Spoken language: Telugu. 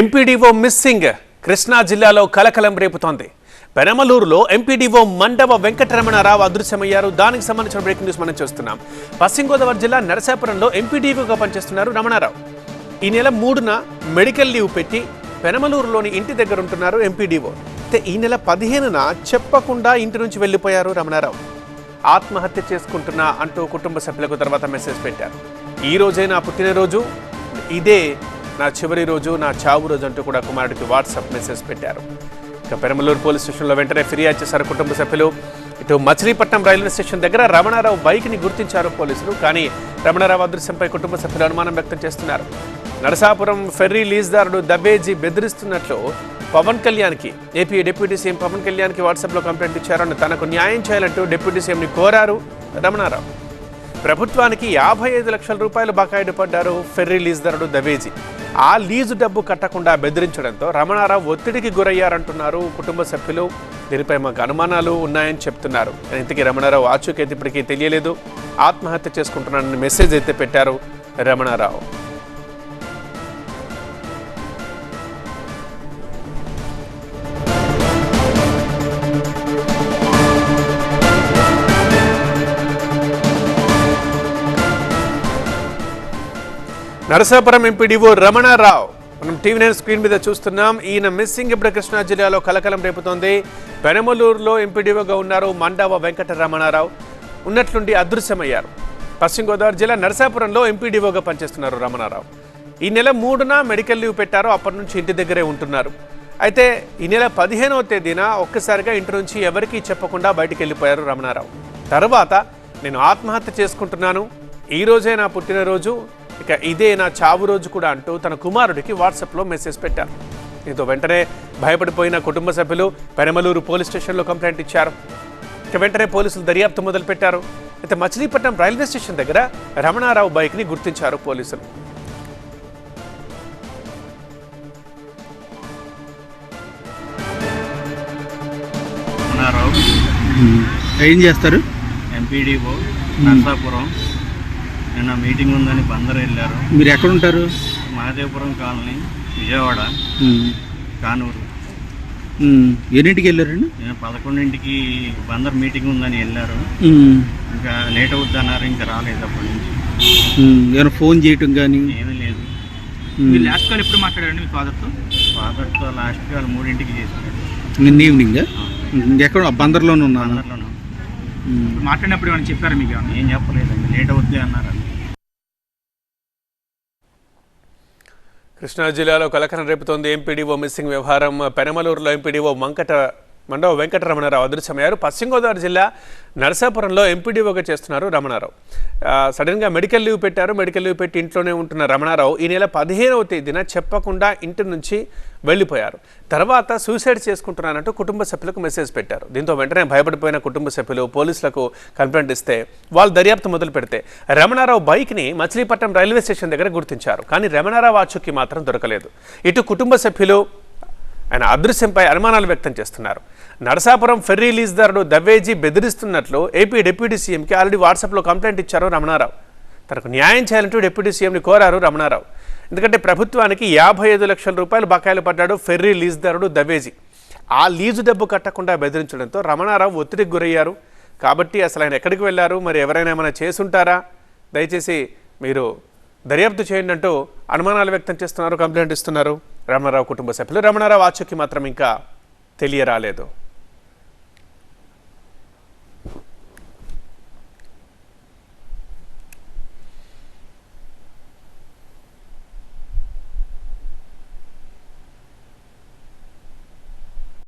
ఎంపీడీఓ మిస్సింగ్ కృష్ణా జిల్లాలో కలకలం రేపుతోంది. పెనమలూరులో ఎంపీడీఓ మండవ వెంకటరమణారావు అదృశ్యమయ్యారు. దానికి సంబంధించిన బ్రేకింగ్ న్యూస్ మనం చూస్తున్నాం. పశ్చిమ గోదావరి జిల్లా నరసాపురంలో ఎంపీడీఓగా పనిచేస్తున్నారు రమణారావు. ఈ నెల మూడున మెడికల్ లీవ్ పెట్టి పెనమలూరులోని ఇంటి దగ్గర ఉంటున్నారు ఎంపీడీఓ అయితే ఈ నెల పదిహేనున చెప్పకుండా ఇంటి నుంచి వెళ్ళిపోయారు రమణారావు. ఆత్మహత్య చేసుకుంటున్నా అంటూ కుటుంబ సభ్యులకు తర్వాత మెసేజ్ పెట్టారు. ఈ రోజైనా పుట్టినరోజు. ఇదే నా చివరి రోజు నా చావు రోజు అంటూ కూడా కుమారుడికి వాట్సాప్ మెసేజ్ పెట్టారు. ఇక పెరమలూరు పోలీస్ స్టేషన్లో వెంటనే ఫిర్యాదు చేశారు కుటుంబ సభ్యులు. ఇటు మచిలీపట్నం రైల్వే స్టేషన్ దగ్గర రమణారావు బైక్ని గుర్తించారు పోలీసులు కానీ రమణారావు అదృశ్యంపై కుటుంబ సభ్యులు అనుమానం వ్యక్తం చేస్తున్నారు. నరసాపురం ఫెర్రీ లీజ్దారుడు దబేజీ బెదిరిస్తున్నట్లు పవన్ కళ్యాణ్కి ఏపీ డిప్యూటీ సీఎం పవన్ కళ్యాణ్కి వాట్సాప్లో కంప్లైంట్ ఇచ్చారని తనకు న్యాయం చేయాలంటూ డిప్యూటీ సీఎంని కోరారు రమణారావు. ప్రభుత్వానికి యాభై ఐదు లక్షల రూపాయలు బకాయిలు పడ్డారు ఫెర్రీ లీజుదారుడు దవేజీ. ఆ లీజు డబ్బు కట్టకుండా బెదిరించడంతో రమణారావు ఒత్తిడికి గురయ్యారంటున్నారు కుటుంబ సభ్యులు. దీనిపై మాకు అనుమానాలు ఉన్నాయని చెప్తున్నారు. ఇంతకీ రమణారావు ఆచూకైతే ఇప్పటికీ తెలియలేదు. ఆత్మహత్య చేసుకుంటున్నానని మెసేజ్ అయితే పెట్టారు రమణారావు. నరసాపురం ఎంపీడీఓ రమణారావు. మనం టీవీ నైన్ స్క్రీన్ మీద చూస్తున్నాం. ఈయన మిస్సింగ్ ఇప్పుడు కృష్ణా జిల్లాలో కలకలం రేపుతోంది. పెనమలూరులో ఎంపీడీఓగా ఉన్నారు మండవ వెంకట రమణారావు. ఉన్నట్లుండి అదృశ్యమయ్యారు. పశ్చిమ గోదావరి జిల్లా నరసాపురంలో ఎంపీడీఓగా పనిచేస్తున్నారు రమణారావు. ఈ నెల మూడున మెడికల్ లీవ్ పెట్టారు. అప్పటి నుంచి ఇంటి దగ్గరే ఉంటున్నారు. అయితే ఈ నెల పదిహేనవ తేదీన ఒక్కసారిగా ఇంటి నుంచి ఎవరికీ చెప్పకుండా బయటికి వెళ్ళిపోయారు రమణారావు. తర్వాత నేను ఆత్మహత్య చేసుకుంటున్నాను. ఈ రోజే నా పుట్టినరోజు. ఇక ఇదే నా చావు రోజు కూడా అంటూ తన కుమారుడికి వాట్సాప్లో మెసేజ్ పెట్టారు. దీంతో వెంటనే భయపడిపోయిన కుటుంబ సభ్యులు పెనమలూరు పోలీస్ స్టేషన్లో కంప్లైంట్ ఇచ్చారు. ఇక వెంటనే పోలీసులు దర్యాప్తు మొదలుపెట్టారు. అయితే మచిలీపట్నం రైల్వే స్టేషన్ దగ్గర రమణారావు బైక్ని గుర్తించారు పోలీసులు. ఏం చేస్తారు? ఎంపీడీఓ నర్సాపురం. నిన్న మీటింగ్ ఉందని బందర్ వెళ్ళారు. మీరు ఎక్కడ ఉంటారు? మహదేవపురం కాలనీ విజయవాడ కానూరు. ఎన్నింటికి వెళ్ళారండి నేను పదకొండింటికి బందర్ మీటింగ్ ఉందని వెళ్ళారు. ఇంకా లేట్ అవుద్ది అన్నారు ఇంకా రాలేదు అప్పటి నుంచి. ఏమైనా ఫోన్ చేయటం కానీ ఏమీ లేదు. మీరు లాస్ట్ కాల్ ఎప్పుడు మాట్లాడారండి మీ ఫాదర్తో ఫాదర్తో లాస్ట్ కాల్ మూడింటికి చేసినాడు నిన్న ఈవినింగ్ ఎక్కడ బందర్లోనే ఉన్నాను. బందర్లోనూ మాట్లాడినప్పుడు ఏమైనా చెప్పారా మీకు ఏమన్నా ఏం చెప్పలేదండి. లేట్ అవుద్ది అన్నారు కృష్ణా జిల్లాలో కలకలం రేపుతోంది ఎంపీడీఓ మిస్సింగ్ వ్యవహారం. పెనమలూరులో ఎంపీడీఓ మంకట మండవ వెంకటరమణారావు అదృశ్యమయ్యారు పశ్చిమ గోదావరి జిల్లా నరసాపురంలో ఎంపీడీఓగా చేస్తున్నారు రమణారావు. సడన్గా మెడికల్ లీవ్ పెట్టారు. మెడికల్ లీవ్ పెట్టి ఇంట్లోనే ఉంటున్న రమణారావు ఈ నెల పదిహేనవ తేదీన చెప్పకుండా ఇంటి నుంచి వెళ్ళిపోయారు. తర్వాత సూసైడ్ చేసుకుంటున్నానంటూ కుటుంబ సభ్యులకు మెసేజ్ పెట్టారు. దీంతో వెంటనే భయపడిపోయిన కుటుంబ సభ్యులు పోలీసులకు కంప్లైంట్ ఇస్తే వాళ్ళు దర్యాప్తు మొదలు పెడితే రమణారావు బైక్ని మచిలీపట్నం రైల్వే స్టేషన్ దగ్గర గుర్తించారు. కానీ రమణారావు ఆచూకీ మాత్రం దొరకలేదు. ఇటు కుటుంబ సభ్యులు ఆయన అదృశ్యంపై అనుమానాలు వ్యక్తం చేస్తున్నారు. నరసాపురం ఫెర్రీ లీజ్దారుడు దవ్వేజీ బెదిరిస్తున్నట్లు ఏపీ డిప్యూటీ సీఎంకి ఆల్రెడీ వాట్సాప్లో కంప్లైంట్ ఇచ్చారు రమణారావు. తనకు న్యాయం చేయాలంటూ డిప్యూటీ సీఎంని కోరారు రమణారావు. ఎందుకంటే ప్రభుత్వానికి యాభై ఐదు లక్షల రూపాయలు బకాయిలు పడ్డాడు ఫెర్రీ లీజ్దారుడు దవేజీ ఆ లీజు డబ్బు కట్టకుండా బెదిరించడంతో రమణారావు ఒత్తిడికి గురయ్యారు. కాబట్టి అసలు ఆయన ఎక్కడికి వెళ్ళారు? మరి ఎవరైనా ఏమైనా చేసుంటారా? దయచేసి మీరు దర్యాప్తు చేయండి అంటూ అనుమానాలు వ్యక్తం చేస్తున్నారు కంప్లైంట్ ఇస్తున్నారు రమణారావు కుటుంబ సభ్యులు. రమణారావు ఆచూకీ మాత్రం ఇంకా తెలియరాలేదు.